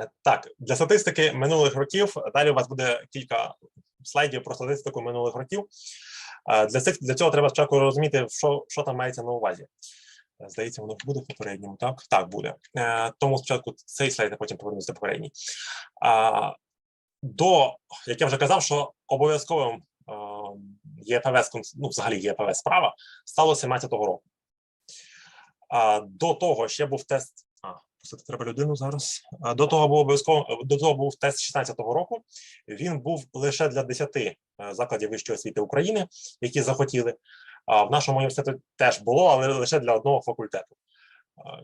Е, Так, для статистики минулих років далі у вас буде кілька слайдів про статистику минулих років. Е, Для цих для цього треба спочатку розуміти, що, що там мається на увазі. Е, Здається, воно буде в попередньому, так? Так, буде. Тому спочатку цей слайд, а потім повернуся до попередній. До, як я вже казав, що обов'язковим ЄПВС, ну, взагалі ЄПВС справа стало 17-го року. До того ще був тест. Пустити треба людину зараз. До того був обов'язково до того був тест 16-го року. Він був лише для 10 е, закладів вищої освіти України, які захотіли. А в нашому університеті теж було, але лише для одного факультету.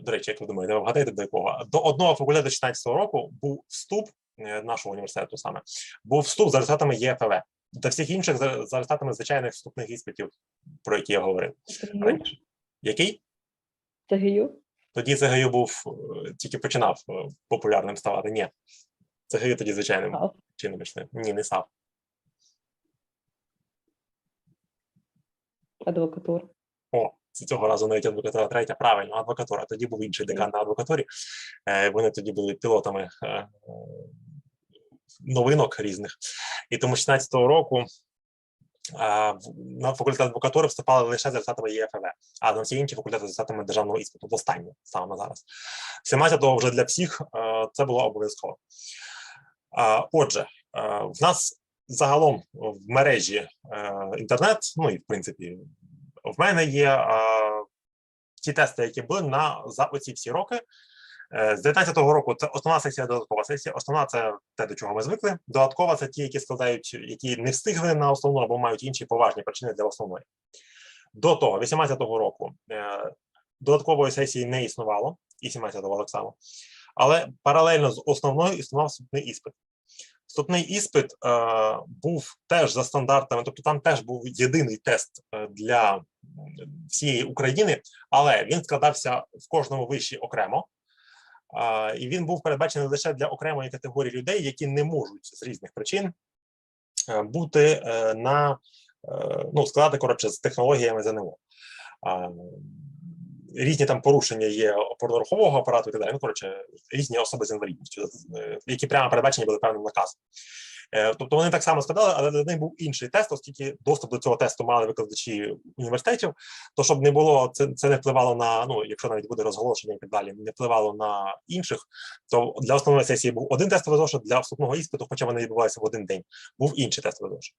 До речі, як ви думаєте, ви вгадаєте до якого? До одного факультету 16-го року був вступ е, нашого університету саме був вступ за результатами ЄФВ. До всіх інших за, результатами звичайних вступних іспитів, про які я говорив раніше. Який? ЦГЮ? Тоді ЦГЮ був е, тільки починав е, популярним ставати. Ні. ЦГЮ тоді звичайним чином йшли. Ні, не став. Адвокатура. О, цього разу навіть адвокатура третя. Правильно, адвокатура. Тоді був інший декан на адвокатурі. Е, Вони тоді були пілотами новинок різних. І тому 16-го року факультет адвокатури вступали лише за результатами ЄФВ, а на всі інші факультети за результатами державного іспиту. В останнє саме на зараз. 17-го вже для всіх е, це було обов'язково. Отже, е, в нас загалом в мережі е, інтернет, ну і в принципі, в мене є ті тести, які були на за оці всі роки. Е, З 19-го року це основна сесія, додаткова сесія. Основна це те, до чого ми звикли. Додаткова це ті, які складають, які не встигли на основну або мають інші поважні причини для основної. До того, 18-го року е, додаткової сесії не існувало, і 17-го так само. Але паралельно з основною існував вступний іспит. Вступний іспит е, був теж за стандартами, тобто там теж був єдиний тест е, для всієї України, але він складався в кожному виші окремо. І він був передбачений лише для окремої категорії людей, які не можуть з різних причин е, бути е, на е, ну, складати коротше з технологіями ЗНО. Різні там порушення є опорно-рухового апарату і так далі. Ну, коротше, різні особи з інвалідністю, е, які прямо передбачені були певним наказом. Е, Тобто вони так само складали, але для них був інший тест, оскільки доступ до цього тесту мали викладачі університетів. То щоб не було, це, це не впливало на ну, якщо навіть буде розголошення і так далі, не впливало на інших. То для основної сесії був один тестовий зошит, для вступного іспиту, хоча вони відбувалися в один день, був інший тестовий зошит.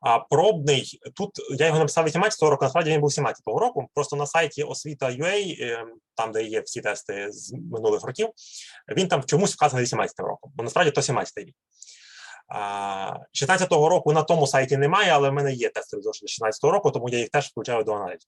А пробний тут я його написав 18-го року, насправді він був 17-го року. Просто на сайті освіта.ua, е, там де є всі тести з минулих років, він там чомусь вказаний 18 роком, бо насправді то 17 рік. 16-го року на тому сайті немає, але в мене є тести зошити 16-го року, тому я їх теж включаю до аналізу.